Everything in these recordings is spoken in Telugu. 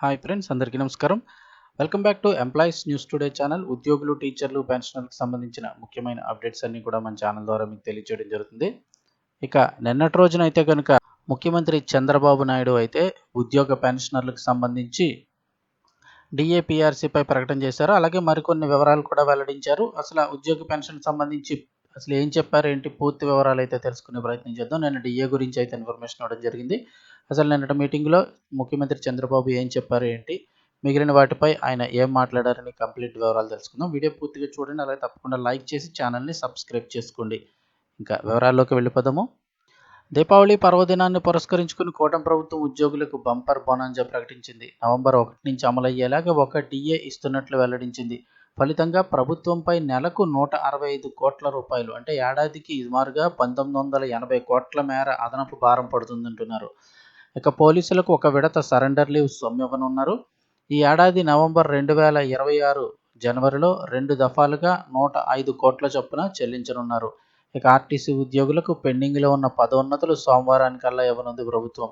హాయ్ ఫ్రెండ్స్ అందరికీ నమస్కారం. Welcome back to employees news today channel ఉద్యోగులు టీచర్లు పెన్షనర్లకు సంబంధించిన ముఖ్యమైన అప్డేట్స్ అన్ని కూడా మన ఛానల్ ద్వారా మీకు తెలియజేయడం జరుగుతుంది. ఇక నిన్నటి రోజున అయితే కనుక ముఖ్యమంత్రి చంద్రబాబు నాయుడు అయితే ఉద్యోగ పెన్షనర్లకు సంబంధించి డిఏపిఆర్సీపై ప్రకటన చేశారు. అలాగే మరికొన్ని వివరాలు కూడా వెల్లడించారు. అసలు ఉద్యోగ పెన్షన్ సంబంధించి అసలు ఏం చెప్పారు ఏంటి పూర్తి వివరాలు అయితే తెలుసుకునే ప్రయత్నం చేద్దాం. నేను డిఏ గురించి అయితే ఇన్ఫర్మేషన్ ఇవ్వడం జరిగింది. అసలు నిన్నటి మీటింగ్లో ముఖ్యమంత్రి చంద్రబాబు ఏం చెప్పారు ఏంటి మిగిలిన వాటిపై ఆయన ఏం మాట్లాడారని కంప్లీట్ వివరాలు తెలుసుకుందాం. వీడియో పూర్తిగా చూడండి. అలాగే తప్పకుండా లైక్ చేసి ఛానల్ని సబ్స్క్రైబ్ చేసుకోండి. ఇంకా వివరాల్లోకి వెళ్ళిపోదాము. దీపావళి పర్వదినాన్ని పురస్కరించుకుని కూటమి ప్రభుత్వం ఉద్యోగులకు బంపర్ బోనాంజా ప్రకటించింది. నవంబర్ ఒకటి నుంచి అమలయ్యేలాగా ఒక డిఏ ఇస్తున్నట్లు వెల్లడించింది. ఫలితంగా ప్రభుత్వంపై నెలకు నూట అరవై ఐదు కోట్ల రూపాయలు అంటే ఏడాదికి సుమారుగా పంతొమ్మిది వందల ఎనభై కోట్ల మేర అదనపు భారం పడుతుందంటున్నారు. ఇక పోలీసులకు ఒక విడత సరెండర్ లీవ్ సొమ్మివ్వనున్నారు. ఈ ఏడాది నవంబర్ రెండు వేల ఇరవై ఆరు జనవరిలో రెండు దఫాలుగా నూట ఐదు కోట్ల చొప్పున చెల్లించనున్నారు. ఇక ఆర్టీసీ ఉద్యోగులకు పెండింగ్లో ఉన్న పదోన్నతులు సోమవారానికల్లా ఇవ్వనుంది ప్రభుత్వం.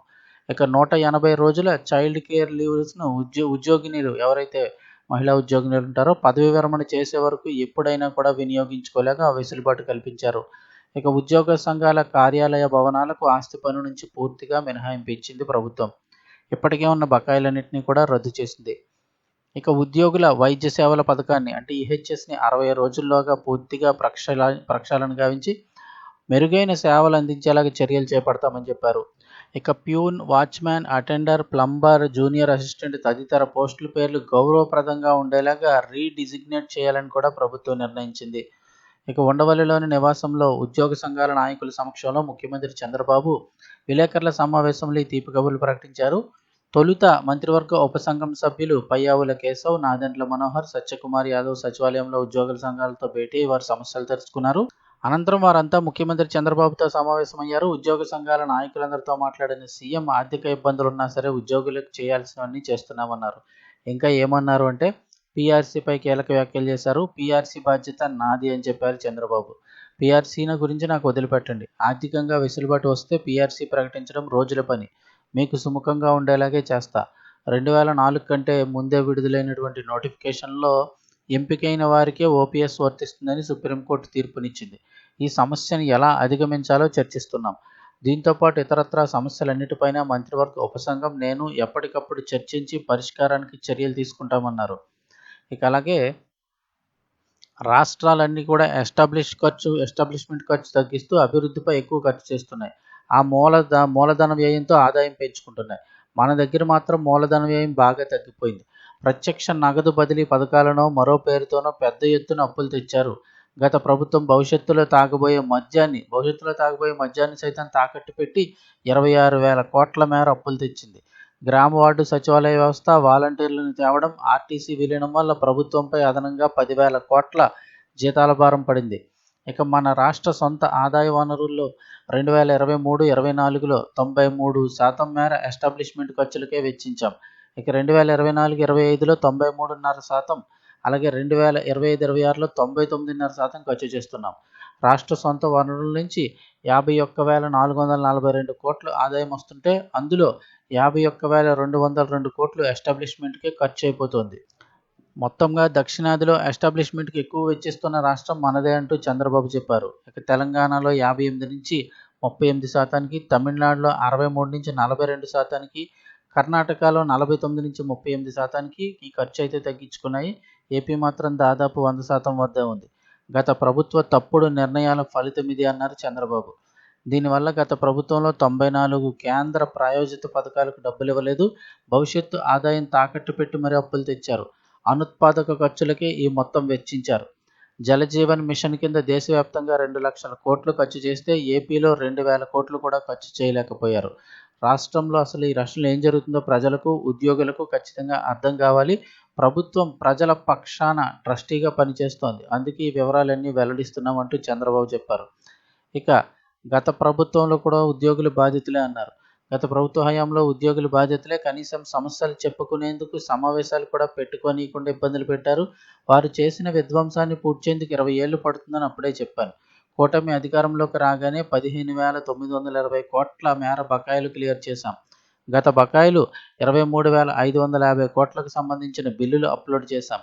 ఇక నూట ఎనభై రోజుల చైల్డ్ కేర్ లీవ్స్ను ఉద్యో ఉద్యోగినీలు ఎవరైతే మహిళా ఉద్యోగులు ఉంటారో. పదవి విరమణ చేసే వరకు ఎప్పుడైనా కూడా వినియోగించుకోలేక వెసులుబాటు కల్పించారు. ఇక ఉద్యోగ సంఘాల కార్యాలయ భవనాలకు ఆస్తి పన్ను నుంచి పూర్తిగా మినహాయింపు ఇచ్చింది ప్రభుత్వం. ఇప్పటికే ఉన్న బకాయిలన్నింటినీ కూడా రద్దు చేసింది. ఇక ఉద్యోగుల వైద్య సేవల పథకాన్ని అంటే ఈహెచ్ఎస్ని అరవై రోజుల్లోగా పూర్తిగా ప్రక్షాళ ప్రక్షాళన గావించి మెరుగైన సేవలు అందించేలాగా చర్యలు చేపడతామని చెప్పారు. ఇక peon watchman attender plumber junior assistant తదితర పోస్టుల పేర్లు గౌరవప్రదంగా ఉండేలాగా రీడిజిగ్నేట్ చేయాలని కూడా ప్రభుత్వం నిర్ణయించింది. ఇక ఉండవల్లిలోని నివాసంలో ఉద్యోగ సంఘాల నాయకుల సమక్షంలో ముఖ్యమంత్రి చంద్రబాబు విలేకరుల సమావేశంలో ఈ తీపి కబుర్లు ప్రకటించారు. తొలుత మంత్రివర్గ ఉపసంఘం సభ్యులు పయ్యావుల కేశవ్ నాదెండ్ల మనోహర్ సత్యకుమార్ యాదవ్ సచివాలయంలో ఉద్యోగుల సంఘాలతో భేటీ వారి సమస్యలు తెలుసుకున్నారు. అనంతరం వారంతా ముఖ్యమంత్రి చంద్రబాబుతో సమావేశమయ్యారు. ఉద్యోగ సంఘాల నాయకులందరితో మాట్లాడిన సీఎం ఆర్థిక ఇబ్బందులున్నా సరే ఉద్యోగులకు చేయాల్సినవన్నీ చేస్తున్నామన్నారు. ఇంకా ఏమన్నారు అంటే పీఆర్సీపై కీలక వ్యాఖ్యలు చేశారు. పీఆర్సీ బాధ్యత నాది అని చెప్పారు చంద్రబాబు. పీఆర్సీన గురించి నాకు వదిలిపెట్టండి. ఆర్థికంగా వెసులుబాటు వస్తే పీఆర్సీ ప్రకటించడం రోజుల పని. మీకు సుముఖంగా ఉండేలాగే చేస్తా. రెండు వేల నాలుగు కంటే ముందే విడుదలైనటువంటి నోటిఫికేషన్లో ఎంపికైన వారికే ఓపీఎస్ వర్తిస్తుందని సుప్రీంకోర్టు తీర్పునిచ్చింది. ఈ సమస్యను ఎలా అధిగమించాలో చర్చిస్తున్నాం. దీంతోపాటు ఇతరత్రా సమస్యలన్నిటిపైన మంత్రివర్గ ఉపసంఘం నేను ఎప్పటికప్పుడు చర్చించి పరిష్కారానికి చర్యలు తీసుకుంటామన్నారు. ఇక అలాగే రాష్ట్రాలన్నీ కూడా ఎస్టాబ్లిష్ ఖర్చు ఎస్టాబ్లిష్మెంట్ ఖర్చు తగ్గిస్తూ అభివృద్ధిపై ఎక్కువ ఖర్చు చేస్తున్నాయి. ఆ మూలధ మూలధన వ్యయంతో ఆదాయం పెంచుకుంటున్నాయి. మన దగ్గర మాత్రం మూలధన వ్యయం బాగా తగ్గిపోయింది. ప్రత్యక్ష నగదు బదిలీ పథకాలను మరో పేరుతోనో పెద్ద ఎత్తున అప్పులు తెచ్చారు. గత ప్రభుత్వం భవిష్యత్తులో తాగబోయే మద్యాన్ని భవిష్యత్తులో తాగబోయే మద్యాన్ని సైతం తాకట్టు పెట్టి ఇరవై ఆరు వేల కోట్ల మేర అప్పులు తెచ్చింది. గ్రామ వార్డు సచివాలయ వ్యవస్థ వాలంటీర్లను తేవడం ఆర్టీసీ విలీనం వల్ల ప్రభుత్వంపై అదనంగా పదివేల కోట్ల జీతాల భారం పడింది. ఇక మన రాష్ట్ర సొంత ఆదాయ వనరుల్లో రెండు వేల ఇరవై మూడు ఇరవై నాలుగులో తొంభై మూడు శాతం మేర ఎస్టాబ్లిష్మెంట్ ఖర్చులకే వెచ్చించాం. ఇక రెండు వేల ఇరవై నాలుగు ఇరవై ఐదులో తొంభై మూడున్నర శాతం అలాగే రెండు వేల ఇరవై ఐదు ఇరవై ఆరులో తొంభై తొమ్మిదిన్నర శాతం ఖర్చు చేస్తున్నాం. రాష్ట్ర సొంత వనరుల నుంచి యాభై ఒక్క వేల నాలుగు వందల నలభై రెండు కోట్లు ఆదాయం వస్తుంటే అందులో యాభై ఒక్క వేల రెండు వందల రెండు కోట్లు ఎస్టాబ్లిష్మెంట్కే ఖర్చు అయిపోతుంది. మొత్తంగా దక్షిణాదిలో ఎస్టాబ్లిష్మెంట్కి ఎక్కువ వెచ్చిస్తున్న రాష్ట్రం మనదే అంటూ చంద్రబాబు చెప్పారు. ఇక తెలంగాణలో యాభై ఎనిమిది నుంచి ముప్పై ఎనిమిది శాతానికి తమిళనాడులో అరవై మూడు నుంచి నలభై రెండు శాతానికి కర్ణాటకలో నలభై తొమ్మిది నుంచి ముప్పై ఎనిమిది శాతానికి ఈ ఖర్చు అయితే తగ్గించుకున్నాయి. ఏపీ మాత్రం దాదాపు వంద శాతం వద్ద ఉంది. గత ప్రభుత్వ తప్పుడు నిర్ణయాల ఫలితం ఇది అన్నారు చంద్రబాబు. దీనివల్ల గత ప్రభుత్వంలో తొంభై నాలుగు కేంద్ర ప్రాయోజిత పథకాలకు డబ్బులు ఇవ్వలేదు. భవిష్యత్తు ఆదాయం తాకట్టు పెట్టి మరీ అప్పులు తెచ్చారు. అనుత్పాదక ఖర్చులకే ఈ మొత్తం వెచ్చించారు. జలజీవన్ మిషన్ కింద దేశవ్యాప్తంగా రెండు లక్షల కోట్లు ఖర్చు చేస్తే ఏపీలో రెండు వేల కోట్లు కూడా ఖర్చు చేయలేకపోయారు. రాష్ట్రంలో అసలు ఈ రాష్ట్రంలో ఏం జరుగుతుందో ప్రజలకు ఉద్యోగులకు ఖచ్చితంగా అర్థం కావాలి. ప్రభుత్వం ప్రజల పక్షాన ట్రస్టీగా పనిచేస్తోంది. అందుకే ఈ వివరాలన్నీ వెల్లడిస్తున్నామంటూ చంద్రబాబు చెప్పారు. ఇక గత ప్రభుత్వంలో కూడా ఉద్యోగుల బాధ్యతలే అన్నారు. గత ప్రభుత్వ హయాంలో ఉద్యోగుల బాధ్యతలే కనీసం సమస్యలు చెప్పుకునేందుకు సమావేశాలు కూడా పెట్టుకోనీయకుండా ఇబ్బందులు పెట్టారు. వారు చేసిన విధ్వంసాన్ని పూడ్చేందుకు ఇరవై ఏళ్ళు పడుతుందని అప్పుడే చెప్పాను. కూటమి అధికారంలోకి రాగానే పదిహేను వేల తొమ్మిది వందల ఇరవై కోట్ల మేర బకాయిలు క్లియర్ చేశాం. గత బకాయిలు ఇరవై మూడు వేల ఐదు వందల యాభై కోట్లకు సంబంధించిన బిల్లులు అప్లోడ్ చేశాం.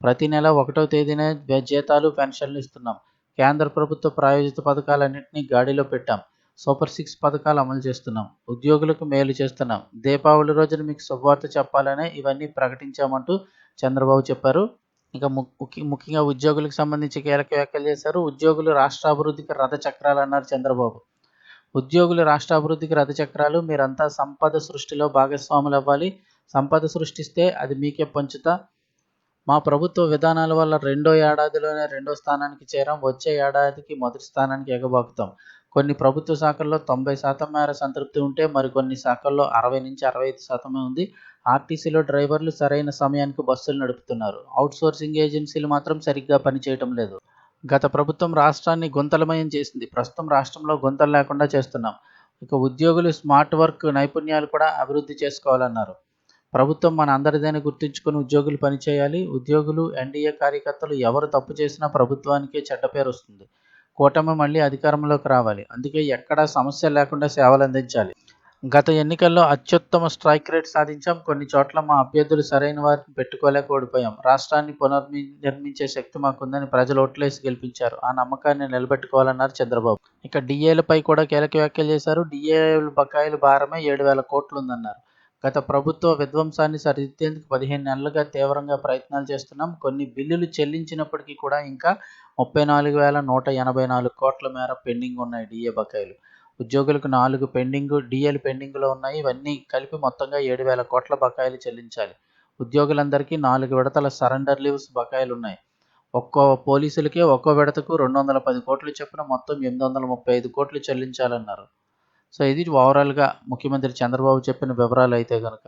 ప్రతి నెల ఒకటో తేదీనే జీతాలు పెన్షన్లు ఇస్తున్నాం. కేంద్ర ప్రభుత్వ ప్రాయోజిత పథకాలన్నింటినీ గాడిలో పెట్టాం. సూపర్ సిక్స్ పథకాలు అమలు చేస్తున్నాం. ఉద్యోగులకు మేలు చేస్తున్నాం. దీపావళి రోజున మీకు శుభవార్త చెప్పాలనే ఇవన్నీ ప్రకటించామంటూ చంద్రబాబు చెప్పారు. ఇంకా ముఖ్యంగా ఉద్యోగులకు సంబంధించి కీలక వ్యాఖ్యలు చేశారు. ఉద్యోగులు రాష్ట్ర అభివృద్ధికి రథ చక్రాలు అన్నారు చంద్రబాబు. ఉద్యోగులు రాష్ట్ర అభివృద్ధికి రథ చక్రాలు మీరంతా సంపద సృష్టిలో భాగస్వాములు అవ్వాలి. సంపద సృష్టిస్తే అది మీకే పంచుతా. మా ప్రభుత్వ విధానాల వల్ల రెండో ఏడాదిలోనే రెండో స్థానానికి చేరాం. వచ్చే ఏడాదికి మొదటి స్థానానికి ఎగబాకుతాం. కొన్ని ప్రభుత్వ శాఖల్లో తొంభై శాతం మేర సంతృప్తి ఉంటే మరికొన్ని శాఖల్లో అరవై నుంచి అరవై ఐదు శాతమే ఉంది. ఆర్టీసీలో డ్రైవర్లు సరైన సమయానికి బస్సులు నడుపుతున్నారు. అవుట్సోర్సింగ్ ఏజెన్సీలు మాత్రం సరిగ్గా పనిచేయటం లేదు. గత ప్రభుత్వం రాష్ట్రాన్ని గుంతలమయం చేసింది. ప్రస్తుతం రాష్ట్రంలో గుంతలు లేకుండా చేస్తున్నాం. ఇక ఉద్యోగులు స్మార్ట్ వర్క్ నైపుణ్యాలు కూడా అభివృద్ధి చేసుకోవాలన్నారు. ప్రభుత్వం మన అందరిదైనా గుర్తుంచుకొని ఉద్యోగులు పనిచేయాలి. ఉద్యోగులు ఎన్డీఏ కార్యకర్తలు ఎవరు తప్పు చేసినా ప్రభుత్వానికే చెడ్డ పేరు వస్తుంది. కూటమి మళ్ళీ అధికారంలోకి రావాలి. అందుకే ఎక్కడా సమస్య లేకుండా సేవలు అందించాలి గత ఎన్నికల్లో అత్యుత్తమ స్ట్రైక్ రేట్ సాధించాం. కొన్ని చోట్ల మా అభ్యర్థులు సరైన వారిని పెట్టుకోలేక ఓడిపోయాం. రాష్ట్రాన్ని పునర్మి నిర్మించే శక్తి మాకుందని ప్రజలు ఓట్లేసి గెలిపించారు. ఆ నమ్మకాన్ని నిలబెట్టుకోవాలన్నారు చంద్రబాబు. ఇక డిఏలపై కూడా కీలక వ్యాఖ్యలు చేశారు. డిఏల బకాయిల భారమే ఏడు వేల కోట్లు ఉందన్నారు గత ప్రభుత్వ విధ్వంసాన్ని సరిదిద్దేందుకు పదిహేను నెలలుగా తీవ్రంగా ప్రయత్నాలు చేస్తున్నాం. కొన్ని బిల్లులు చెల్లించినప్పటికీ కూడా ఇంకా ముప్పై నాలుగు వేల నూట ఎనభై నాలుగు కోట్ల మేర పెండింగ్ ఉన్నాయి డిఏ బకాయిలు. ఉద్యోగులకు నాలుగు పెండింగ్ డిఎల్ పెండింగ్లో ఉన్నాయి. ఇవన్నీ కలిపి మొత్తంగా ఏడు వేల కోట్ల బకాయిలు చెల్లించాలి. ఉద్యోగులందరికీ నాలుగు విడతల సరెండర్ లీవ్స్ బకాయిలు ఉన్నాయి ఒక్కో పోలీసులకే ఒక్కో విడతకు రెండు వందల పది కోట్లు చొప్పున మొత్తం ఎనిమిది వందల ముప్పై ఐదు కోట్లు చెల్లించాలన్నారు. సో ఇది ఓవరాల్గా ముఖ్యమంత్రి చంద్రబాబు చెప్పిన వివరాలు అయితే కనుక